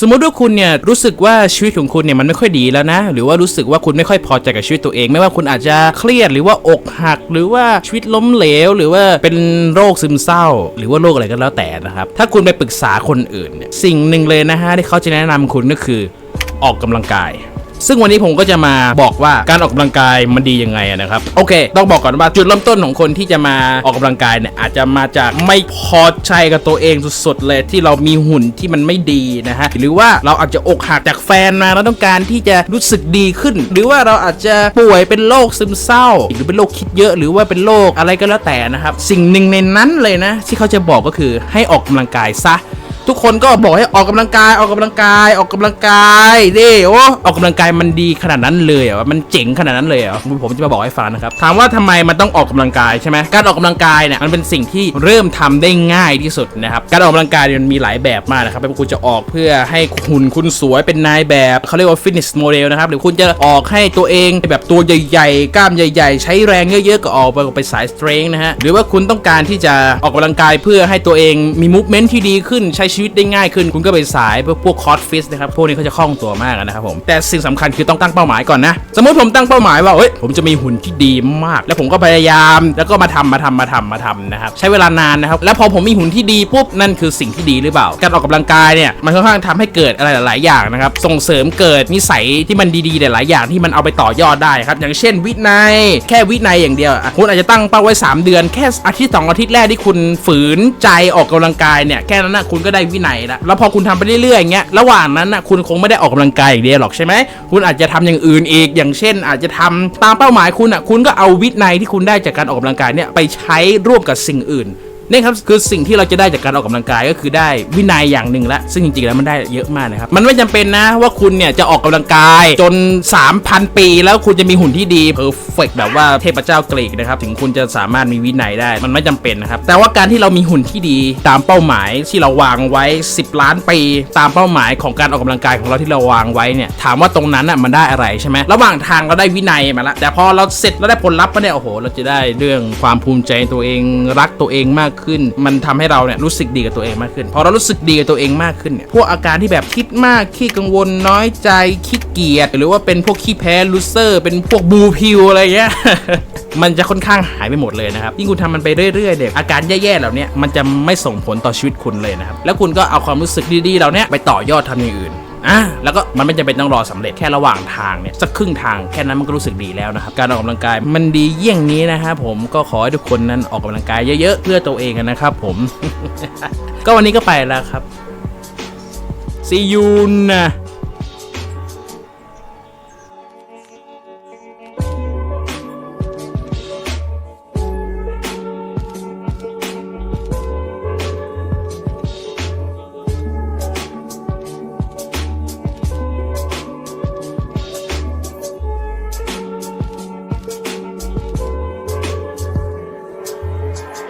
สมมติว่าคุณเนี่ยรู้สึกว่าชีวิตของคุณเนี่ยมันไม่ค่อยดีแล้วนะ หรือว่ารู้สึกว่าคุณไม่ค่อยพอใจกับชีวิตตัวเอง ไม่ว่าคุณอาจจะเครียดหรือว่าอกหัก หรือว่าชีวิตล้มเหลว หรือว่าเป็นโรคซึมเศร้า หรือว่าโรคอะไรก็แล้วแต่นะครับ ถ้าคุณไปปรึกษาคนอื่นเนี่ยสิ่งหนึ่งเลยนะฮะที่เขาจะแนะนำคุณก็คือ ออกกำลังกาย ซึ่งวันนี้ผมก็จะมาบอกว่าการออกกำลังกายมันดียังไงนะครับ โอเค ต้องบอกก่อนว่าจุดเริ่มต้นของคนที่จะมาออกกำลังกายเนี่ยอาจจะมาจากไม่พอใจกับตัวเองสุดๆเลยที่เรามีหุ่นที่มันไม่ดีนะฮะหรือว่าเราอาจจะอกหักจากแฟนมาแล้วต้องการที่จะรู้สึกดีขึ้น หรือว่าเราอาจจะป่วยเป็นโรคซึมเศร้า หรือเป็นโรคคิดเยอะ หรือว่าเป็นโรคอะไรก็แล้วแต่นะครับ สิ่งหนึ่งในนั้นเลยนะ ที่เขาจะบอกก็คือให้ออกกำลังกายซะ ทุกคนก็บอกให้ออกกำลังกายออกกำลังกายออกกำลังกายดิโอ้ออกกำลังกายมันดีขนาดนั้นเลยเหรอมันเจ๋งขนาดนั้นเลยเหรอผมจะมาบอกให้ฟังนะครับถามว่าทำไมมันต้องออกกำลังกายใช่ไหมการออกกำลังกายเนี่ยมันเป็นสิ่งที่เริ่มทำได้ง่ายที่สุดนะครับการออกกำลังกายมันมีหลายแบบมากนะครับไม่ว่าคุณจะออกเพื่อให้หุ่นคุณสวยเป็นนายแบบเขาเรียกว่าฟิตเนสโมเดลนะครับหรือคุณจะออกให้ตัวเองแบบตัวใหญ่ๆ กล้ามใหญ่ ๆ ใช้แรงเยอะๆก็ออกไปไปสายสเตรนนะฮะหรือว่าคุณต้องการที่จะออกกำลังกายเพื่อให้ตัวเองมีมูฟเมนท์ที่ดีขึ้นใช้ชีวิตได้ง่ายขึ้น คุณก็ไปสายพวกพวกคอร์สฟิตนะครับพวกนี้เขาจะคล่องตัวมากนะครับผมแต่สิ่งสำคัญคือต้องตั้งเป้าหมายก่อนนะ สมมติผมตั้งเป้าหมายว่าเฮ้ยผมจะมีหุ่นที่ดีมาก แล้วผมก็พยายามแล้วก็มาทำมาทำมาทำมาทำนะครับใช้เวลานานนะครับแล้วพอผมมีหุ่นที่ดีปุ๊บนั่นคือสิ่งที่ดีหรือเปล่า การออกกำลังกายเนี่ยมันค่อนข้างทำให้เกิดอะไรหลายๆอย่างนะครับส่งเสริมเกิดนิสัยที่มันดีๆหลายๆอย่างที่มันเอาไปต่อยอดได้ครับอย่างเช่น วินัยแค่วินัยอย่างเดียวคุณอาจจะตั้งเป้าไว้ 3 เดือนแค่อาทิตย์สอาทิตย์แรกที่คุณฝืนใจออกกำลังกายเนี่ยแค่นั้นนะคุณก็ได้วินัยแล้วแล้วพอคุณทำไปเรื่อยๆอย่างเงี้ยระหว่างนั้นน่ะคุณคงไม่ได้ออกกำลังกายอย่างเดียวหรอกใช่ไหมคุณอาจจะทำอย่างอื่นอีกอย่างเช่น อาจจะทำตามเป้าหมายคุณอะคุณก็เอาวินัยที่คุณได้จากการออกกำลังกายเนี่ยไปใช้ร่วมกับสิ่งอื่น นี่ครับคือสิ่งที่เราจะได้จากการออกกำลังกายก็คือได้วินัยอย่างหนึ่งละซึ่งจริงๆแล้วมันได้เยอะมากนะครับมันไม่จำเป็นนะว่าคุณเนี่ยจะออกกำลังกายจน 3,000 ปี แล้วคุณจะมีหุ่นที่ดีเพอร์เฟกแบบว่าเทพเจ้ากรีกนะครับถึงคุณจะสามารถมีวินัยได้มันไม่จำเป็นนะครับแต่ว่าการที่เรามีหุ่นที่ดีตามเป้าหมายที่เราวางไว้ 10 ล้านปี ตามเป้าหมายของการออกกำลังกายของเราที่เราวางไว้เนี่ยถามว่าตรงนั้นอะมันได้อะไรใช่ไหมระหว่างทางเราได้วินัยมาล้วแต่พอเราเสร็จแล้วได้ผลลัพธ์มาเนี่ยโอ้โห เราจะได้เรื่องความภูมิใจตัวเองรักตัวเองมากขึ้น มันทำให้เราเนี่ยรู้สึกดีกับตัวเองมากขึ้น พอเรารู้สึกดีกับตัวเองมากขึ้นเนี่ย พวกอาการที่แบบคิดมากขี้กังวลน้อยใจขี้เกียจหรือว่าเป็นพวกขี้แพ้ลูเซอร์ เป็นพวกบูพิวอะไรเงี้ยมันจะค่อนข้างหายไปหมดเลยนะครับ ยิ่งคุณทำมันไปเรื่อยๆเด็กอาการแย่ๆเหล่านี้มันจะไม่ส่งผลต่อชีวิตคุณเลยนะครับ แล้วคุณก็เอาความรู้สึกดีๆเหล่าเนี้ยไปต่อยอดทำอย่างอื่น อะแล้วก็มันไม่จำเป็นต้องรอสำเร็จแค่ระหว่างทางเนี่ยสักครึ่งทางแค่นั้นมันก็รู้สึกดีแล้วนะครับการออกกำลังกายมันดีเยี่ยงนี้นะครับผมก็ขอให้ทุกคนนั้นออกกำลังกายเยอะๆเพื่อตัวเองนะครับผม ก็วันนี้ก็ไปแล้วครับ see you นะ